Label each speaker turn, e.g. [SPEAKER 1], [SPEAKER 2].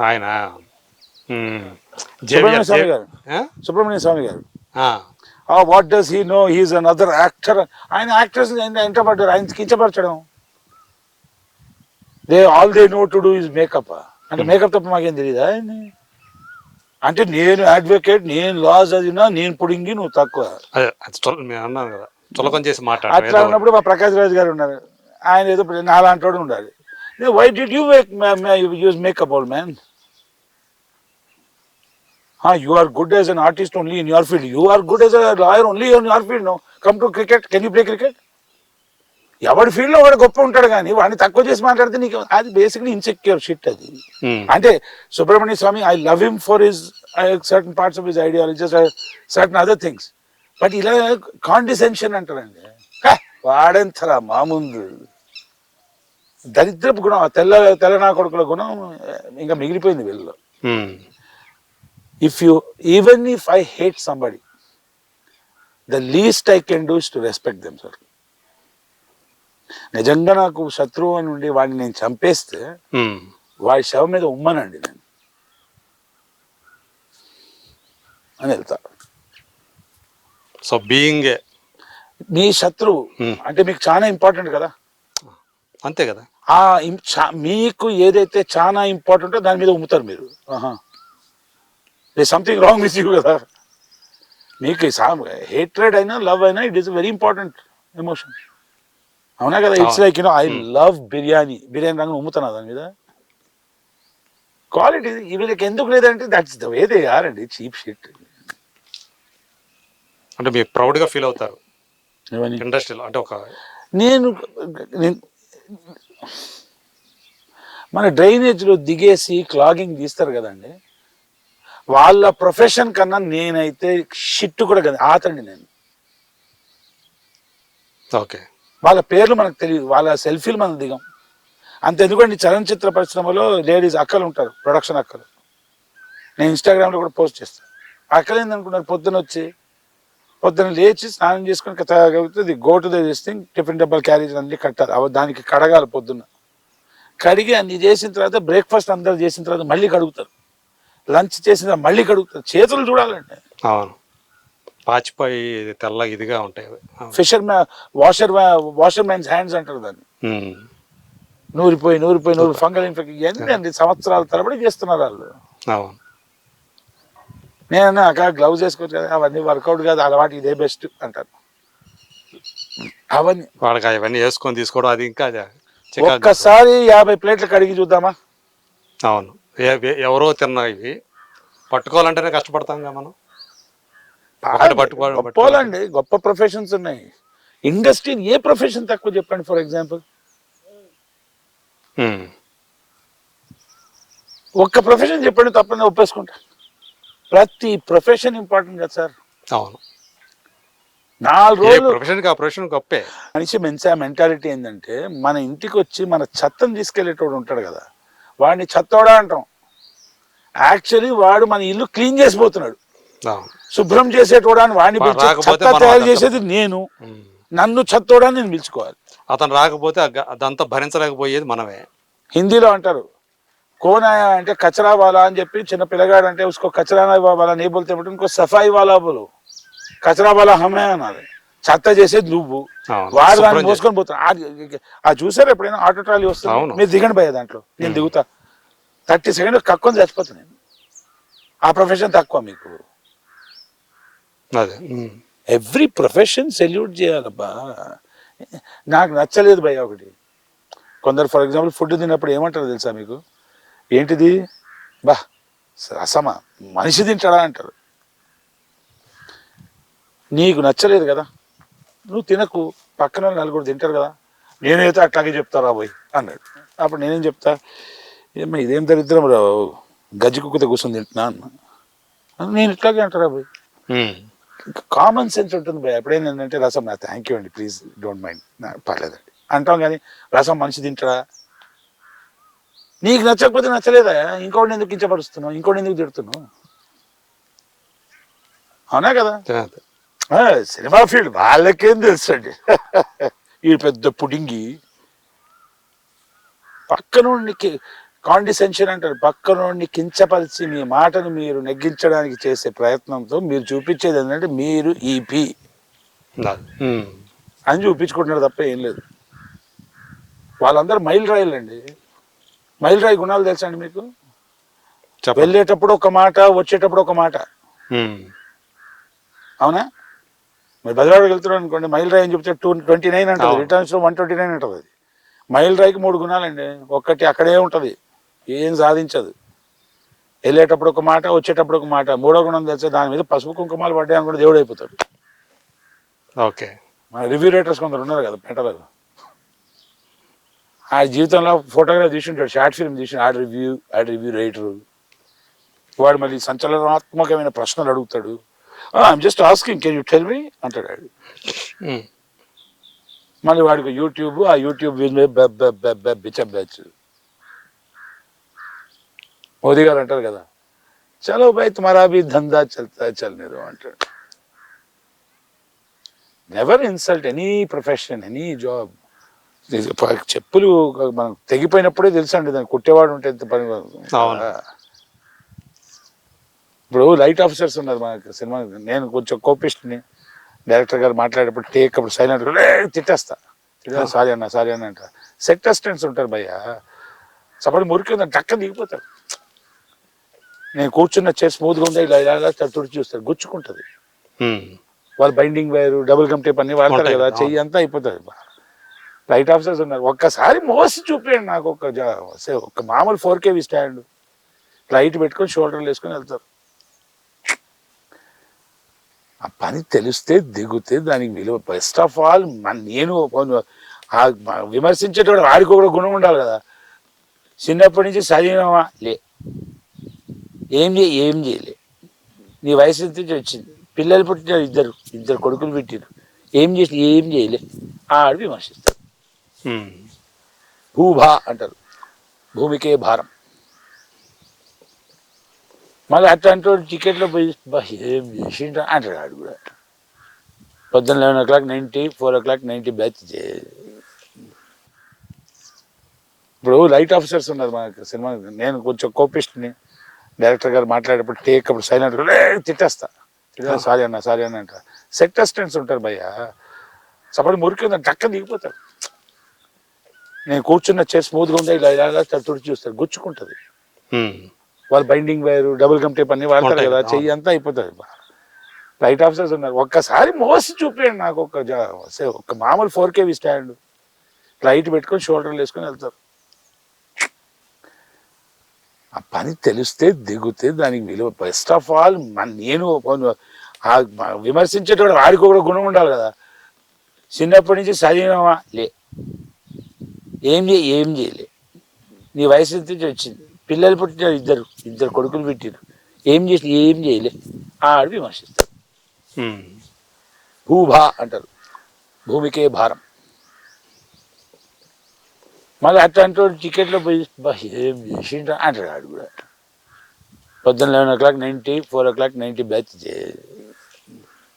[SPEAKER 1] ఆయన.
[SPEAKER 2] సుబ్రహ్మణ్య స్వామి గారు.
[SPEAKER 1] ఆ?
[SPEAKER 2] సుబ్రహ్మణ్య స్వామి గారు.
[SPEAKER 1] ఆ.
[SPEAKER 2] What does he know he is an other actor ఆయన యాక్టర్స్ ఎంటపడ్డారు ఆయన కించపరచడం. They all they know to do is makeup అంటే మేకప్ తప్ప మాకేం తెలియదా? అంటే నేను అడ్వకేట్ నేను లా చదివినా నేను పుడింగి నువ్వు తక్కువ.
[SPEAKER 1] అన్నాను కదా. చులకం చేసి
[SPEAKER 2] అట్లా ఉన్నప్పుడు మా ప్రకాష్ రాజ్ గారు ఉన్నారు. ఆయన ఏదో నాలాంటి వాడు ఉండాలి why did you use makeup old man you are good as an artist only in your field you are good as a lawyer only in your field no come to cricket can you play cricket ఎవడి ఫీల్డ్లో వాడు గొప్ప ఉంటాడు కానీ వాడిని తక్కువ చేసి మాట్లాడితే నీకు అది బేసిక్లీ ఇన్సెక్యూర్ షిట్ అది.
[SPEAKER 1] ఉమ్.
[SPEAKER 2] అంటే Subrahmanya Swamy I love him for his certain parts of his ideologies certain other things but ఇలా కాండిసెన్షన్ అంటారండి. వాడెంతరా మా ముందు దరిద్రపు గుణం తెల్ల తెల్లనా కొడుకుల గుణం ఇంకా మిగిలిపోయింది వీళ్ళలో.
[SPEAKER 1] ఉమ్.
[SPEAKER 2] If you even if I hate somebody the least I can do is to respect them sir నిజంగా నాకు శత్రువు అని ఉండి వాడిని నేను చంపేస్తే
[SPEAKER 1] ఉమ్.
[SPEAKER 2] వాడి శవం మీద ఉమ్మనండి నేను. అని వెళ్తా.
[SPEAKER 1] సో బీయింగ్
[SPEAKER 2] మీ శత్రువు
[SPEAKER 1] Hmm.
[SPEAKER 2] అంటే మీకు చాలా ఇంపార్టెంట్ కదా?
[SPEAKER 1] అంతే కదా?
[SPEAKER 2] ఆ మీకు ఏదైతే చాలా ఇంపార్టెంటో దాని మీద ఉమ్ముతారు మీరు. సంథింగ్ రాంగ్ విత్ యూ కదా. మీకు హేట్రెడ్ అయినా లవ్ అయినా it is very important emotion అవునా కదా? It's. Like you know I. Love biryani biryani రంగు ఉమ్ముతున్నా దాని మీద. క్వాలిటీ వీళ్ళకి ఎందుకు లేదంటే that's the way they are అండి. చీప్ షిట్
[SPEAKER 1] అంటే మీరు ప్రౌడ్గా ఫీల్ అవుతారు. ఇండస్ట్రీలో అంటే ఒక
[SPEAKER 2] నేను- మన డ్రైనేజ్లో దిగేసి క్లాగింగ్ తీస్తారు కదండి. వాళ్ళ ప్రొఫెషన్ కన్నా నేనైతే షిట్ కూడా కదా. ఆతండి నేను.
[SPEAKER 1] ఓకే.
[SPEAKER 2] వాళ్ళ పేర్లు మనకు తెలియదు వాళ్ళ సెల్ఫీలు మనం దిగం. అంత ఎందుకంటే చలనచిత్ర పరిశ్రమలో లేడీస్ అక్కలు ఉంటారు ప్రొడక్షన్ అక్కలు. నేను ఇన్స్టాగ్రామ్లో కూడా పోస్ట్ చేస్తాను అక్కలు ఏందనుకున్నారు పొద్దున వచ్చి పొద్దున లేచి స్నానం చేసుకుని తాగుతుంది go to this thing tiffin డబ్బాలు క్యారేజ్ అన్ని కట్టాలి. అవి దానికి కడగాలి పొద్దున్న. కడిగి అన్ని చేసిన తర్వాత బ్రేక్ఫాస్ట్ అందరు చేసిన తర్వాత మళ్ళీ కడుగుతారు. లంచ్ చేసిన మళ్ళీ కడుగుతారు చేతులు చూడాలండి.
[SPEAKER 1] అవును. పాచిపోయి తెల్ల ఇదిగా ఉంటాయి.
[SPEAKER 2] ఫిషర్ మ్యా వాషర్ వాషర్ మ్యాన్స్ హ్యాండ్స్ అంటారు దాన్ని. నూరిపోయి నూరిపోయి నూరి ఫంగల్ ఇన్ఫెక్షన్ అండి. సంవత్సరాల తరబడి చేస్తున్నారు వాళ్ళు.
[SPEAKER 1] అవును.
[SPEAKER 2] నేను అక్కడ గ్లౌజ్ వేసుకోవచ్చు కదా అవన్నీ వర్కౌట్ కాదు అలవాటు ఇదే బెస్ట్ అంటారు. అవన్నీ.
[SPEAKER 1] వాళ్ళకి అవన్నీ వేసుకొని తీసుకోవడం అది ఇంకా.
[SPEAKER 2] ఒక్కసారి యాభై ప్లేట్లు కడిగి చూద్దామా?
[SPEAKER 1] అవును. ఎవరో తిన్నా ఇవి. పట్టుకోవాలంటేనే కష్టపడతాం కదా మనం.
[SPEAKER 2] గొప్పలండి గొప్ప ప్రొఫెషన్స్ ఉన్నాయి. ఇండస్ట్రీ ఏ ప్రొఫెషన్ తక్కువ చెప్పండి ఫర్ ఎగ్జాంపుల్. ఒక్క ప్రొఫెషన్ చెప్పండి తప్పని ఒప్పేసుకుంటా. ప్రతి ప్రొఫెషన్ ఇంపార్టెంట్ కదా సార్.
[SPEAKER 1] అవును.
[SPEAKER 2] నాలుగు రోజులు
[SPEAKER 1] ప్రొఫెషన్ ఆ ప్రొఫెషన్ గొప్పే.
[SPEAKER 2] మనిషి మెన్సా మెంటాలిటీ ఏంటంటే మన ఇంటికి వచ్చి మన చెత్తను తీసుకెళ్ళేటోడు ఉంటాడు కదా. వాడిని చెత్తోడా అంటాం. యాక్చువల్లీ వాడు మన ఇల్లు క్లీన్ చేసిపోతున్నాడు. శుభ్రం చేసేటోడా అని వాడిని చెత్త తయారు చేసేది నేను. నన్ను చెత్తోడా అని నేను పిలుచుకోవాలి.
[SPEAKER 1] అతను రాకపోతే అదంతా భరించలేకపోయేది మనమే.
[SPEAKER 2] హిందీలో అంటారు కోనాయా అంటే కచరా వాలా అని చెప్పి చిన్న పిల్లగాడు అంటే ఉసుకో కచరా వాలా నీ బోల్తే ఇంకో సఫాయి వాలా బోలు. కచరా వాలా హమే అన్నారు చెత్త చేసేది నువ్వు. వాడు దాన్ని మోసుకొని పోతాను ఆ- చూసారు ఎప్పుడైనా ఆటో ట్రాలీ వస్తుంది. మీరు దిగండి పోయే దాంట్లో. నేను దిగుతా. థర్టీ సెకండ్ కక్కొని చచ్చిపోతాను నేను. ఆ ప్రొఫెషన్ తక్కువ మీకు.
[SPEAKER 1] అదే.
[SPEAKER 2] ఎవ్రీ ప్రొఫెషన్ సెల్యూట్ చేయాలబ్బా. నాకు నచ్చలేదు భయ్య ఒకటి. కొందరు ఫర్ ఎగ్జాంపుల్ ఫుడ్ తిన్నప్పుడు ఏమంటారు తెలుసా మీకు? ఏంటిది? బా రసమా? మనిషి తింటాడా అంటారు. నీకు నచ్చలేదు కదా? నువ్వు తినకు. పక్కన నలుగురు తింటారు కదా? నేనైతే అట్లాగే చెప్తారా పోయి అన్నాడు. అప్పుడు నేనేం చెప్తా? ఏమ్మా ఇదేం దరిద్రం రావు గజ్జి కుక్కతో కూర్చొని తింటున్నా అన్న. నేను ఇట్లాగే అంటారా
[SPEAKER 1] ఉమ్.
[SPEAKER 2] కామన్ సెన్స్ ఉంటుంది భయ. ఎప్పుడైనా ఏంటంటే రసం నా థ్యాంక్ యూ అండి ప్లీజ్ డోంట్ మైండ్ పర్లేదండి. అంటాం కానీ రసం మనిషి తింటాడా? నీకు నచ్చకపోతే నచ్చలేదా? ఇంకోటి ఎందుకు కించపరుస్తున్నావు? ఇంకోటి ఎందుకు తిడుతున్నావు? అవునా కదా? సినిమా ఫీల్డ్ వాళ్ళకేం తెలుసు అండి ఈ పెద్ద పుడింగి పక్కన కాండిసెన్షన్ అంటారు. పక్కనోడిని కించపరిచి మీ మాటను మీరు నెగ్గించడానికి చేసే ప్రయత్నంతో మీరు చూపించేది ఏంటంటే మీరు ఈపీ. అని చూపించుకుంటున్నారు తప్ప ఏం లేదు. వాళ్ళందరూ మైల్ రాయలండి. మైల్ రాయి గుణాలు తెలుసా అండి మీకు? వెళ్ళేటప్పుడు ఒక మాట వచ్చేటప్పుడు ఒక మాట. అవునా? మీరు బదిలాడికి వెళ్తున్నారు అనుకోండి మైల్ రాయి అని చెప్తే టూ ట్వంటీ నైన్ అంటుంది. రిటర్న్స్లో వన్ ట్వంటీ నైన్ ఉంటుంది అది మైల్ రాయికి మూడు గుణాలండి. ఒక్కటి అక్కడే ఉంటుంది. ఏం సాధించదు వెళ్ళేటప్పుడు ఒక మాట వచ్చేటప్పుడు ఒక మాట మూడో గుణం తెలిసే దాని మీద పసుపు కుంకుమాలు పడ్డాయి అనుకుంటే దేవుడు అయిపోతాడు
[SPEAKER 1] ఓకే
[SPEAKER 2] మన రివ్యూ రైటర్స్ కొందరు ఉన్నారు కదా పెంటలలో ఆ జీవితంలో ఫోటోగ్రాఫ్ తీసుంటాడు షార్ట్ ఫిల్మ్ తీసి ఆడ రివ్యూ ఆడ రివ్యూ రైటర్ వాడు మళ్ళీ సంచలనాత్మకమైన ప్రశ్నలు అడుగుతాడు I'm just asking can you tell me అంటాడు. మళ్ళీ వాడికి యూట్యూబ్ ఆ యూట్యూబ్ బిచ్చబ్యాచ్ మోదీ గారు అంటారు కదా చలో భాయ్ తుమారా భీ ధందా చల్తా చల్నేదో అంటాడు. Never insult any profession any job చెప్పులు మనం తెగిపోయినప్పుడే తెలుసండి దాన్ని కుట్టేవాడు ఉంటే ఎంత పని. ఇప్పుడు లైట్ ఆఫీసర్స్ ఉన్నారు మనకి సినిమా నేను కొంచెం కోపిస్ట్ని డైరెక్టర్ గారు మాట్లాడేటప్పుడు టేక్ అప్పుడు సైలెంట్ తిట్టేస్తా. సారీ అన్న సారీ అన్న అంట సెట్ అసిస్టెంట్స్ ఉంటారు భయ్య. సపోజ్ మురికి ఉందని టక్క దిగిపోతారు. నేను కూర్చున్న చైర్ స్మూత్గా ఉందా ఇలా ఇలా ఇలా తుడిచి చూస్తారు. గుచ్చుకుంటుంది. వాళ్ళు binding wire double gum tape అన్ని వాడతారు కదా. చెయ్యి అంతా అయిపోతుంది. లైట్ ఆఫీసర్స్ ఉన్నారు. ఒక్కసారి మోసి చూపించండి నాకు ఒక ఒక మామూలు ఫోర్ కేవీ స్టాండ్. లైట్ పెట్టుకొని షోల్డర్లు వేసుకొని వెళ్తారు. ఆ పని తెలిస్తే దిగుతే దానికి విలువ. బెస్ట్ ఆఫ్ ఆల్ నేను విమర్శించేటోడు వాడికి కూడా గుణం ఉండాలి కదా. చిన్నప్పటి నుంచి చదివినావా లే. ఏం చేయ ఏం చేయలే. నీ వయసు ఎంత వచ్చింది? పిల్లలు పుట్టినారు ఇద్దరు ఇద్దరు కొడుకులు పెట్టారు ఏం చేసి ఏం చేయలే. ఆడు విమర్శిస్తారు. భూభా అంటారు. భూమికే భారం. మళ్ళీ అట్లాంటి టికెట్లో పోయి "బా, ఏం చేసిండ్రా? అంటాడు ఆడు కూడా. పొద్దున్న eleven o'clock ninety four o'clock ninety batch ఇప్పుడు లైట్ ఆఫీసర్స్ ఉన్నారు మనకి సినిమా నేను కొంచెం కోపిస్ట్ని. డైరెక్టర్ గారు మాట్లాడేటప్పుడు టేక్ అప్పుడు సైలెంట్ తిట్టేస్తా. సారీ అన్న సారీ అన్న అంట సెట్ అసిస్టెంట్స్ ఉంటారు భయ్య. సపోజ్ మురికి ఉందని టక్క దిగిపోతారు. నేను కూర్చున్న చైర్ స్మూత్గా ఉందా ఇలా ఇలా తుడిచి చూస్తారు. గుచ్చుకుంటుంది. వాళ్ళు binding wire double gum tape అన్ని వాడతారు కదా. చెయ్యి అంతా అయిపోతుంది. లైట్ ఆఫీసర్స్ ఉన్నారు. ఒక్కసారి మోసి చూపించండి నాకు ఒక ఒక మామూలు ఫోర్ కేవీ స్టాండ్ లైట్ పెట్టుకొని షోల్డర్లు వేసుకొని వెళ్తారు. ఆ పని తెలిస్తే దిగుతే దానికి విలువ. బెస్ట్ ఆఫ్ ఆల్ మన నేను విమర్శించేటోడు వాడికి కూడా గుణం ఉండాలి కదా. చిన్నప్పటి నుంచి చదివినావా? లే. ఏం చేయ ఏం చేయలే. నీ వయసు ఎంత వచ్చింది? పిల్లలు పుట్టినారు ఇద్దరు. ఇద్దరు కొడుకులు పెట్టారు ఏం చేసి ఏం చేయలే. ఆడు విమర్శిస్తారు. భూభా అంటారు. భూమికే భారం. మళ్ళీ అట్లాంటి టికెట్లో పోయి ఏం చేసిండ్రా? అంటాడు ఆడు కూడా. పొద్దున్న eleven o'clock ninety four o'clock ninety batch